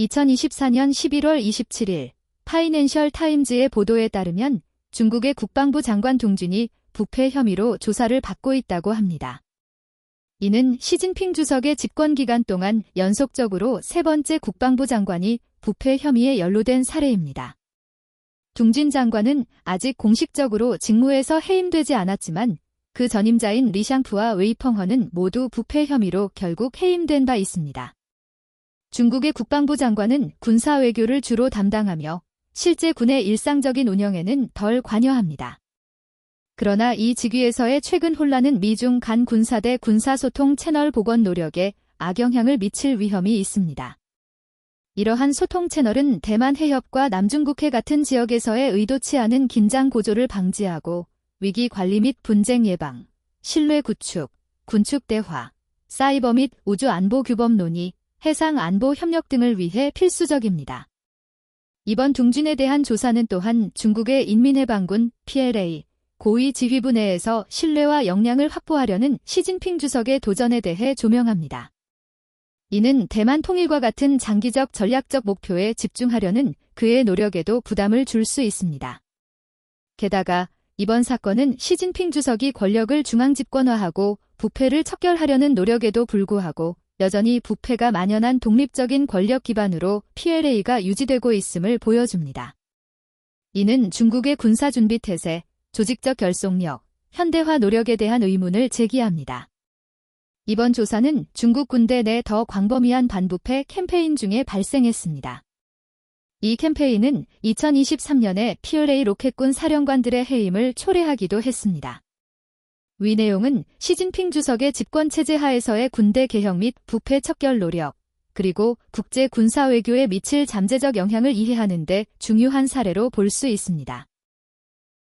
2024년 11월 27일 파이낸셜 타임즈의 보도에 따르면 중국의 국방부 장관 동준이 부패 혐의로 조사를 받고 있다고 합니다. 이는 시진핑 주석의 집권 기간 동안 연속적으로 세 번째 국방부 장관이 부패 혐의에 연루된 사례입니다. 둥진 장관은 아직 공식적으로 직무에서 해임되지 않았지만 그 전임자인 리샹프와 웨이펑허는 모두 부패 혐의로 결국 해임된 바 있습니다. 중국의 국방부 장관은 군사 외교를 주로 담당하며 실제 군의 일상적인 운영에는 덜 관여합니다. 그러나 이 직위에서의 최근 혼란은 미중 간 군사대 군사소통 채널 복원 노력에 악영향을 미칠 위험이 있습니다. 이러한 소통 채널은 대만 해협과 남중국해 같은 지역에서의 의도치 않은 긴장 고조를 방지하고 위기 관리 및 분쟁 예방, 신뢰 구축, 군축 대화, 사이버 및 우주 안보 규범 논의, 해상 안보 협력 등을 위해 필수적입니다. 이번 둥진에 대한 조사는 또한 중국의 인민해방군 PLA 고위 지휘부 내에서 신뢰와 역량을 확보하려는 시진핑 주석의 도전에 대해 조명합니다. 이는 대만 통일과 같은 장기적 전략적 목표에 집중하려는 그의 노력에도 부담을 줄 수 있습니다. 게다가 이번 사건은 시진핑 주석이 권력을 중앙집권화하고 부패를 척결하려는 노력에도 불구하고 여전히 부패가 만연한 독립적인 권력 기반으로 PLA가 유지되고 있음을 보여줍니다. 이는 중국의 군사준비 태세, 조직적 결속력, 현대화 노력에 대한 의문을 제기합니다. 이번 조사는 중국 군대 내 더 광범위한 반부패 캠페인 중에 발생했습니다. 이 캠페인은 2023년에 PLA 로켓군 사령관들의 해임을 초래하기도 했습니다. 위 내용은 시진핑 주석의 집권체제 하에서의 군대 개혁 및 부패 척결 노력, 그리고 국제 군사 외교에 미칠 잠재적 영향을 이해하는 데 중요한 사례로 볼 수 있습니다.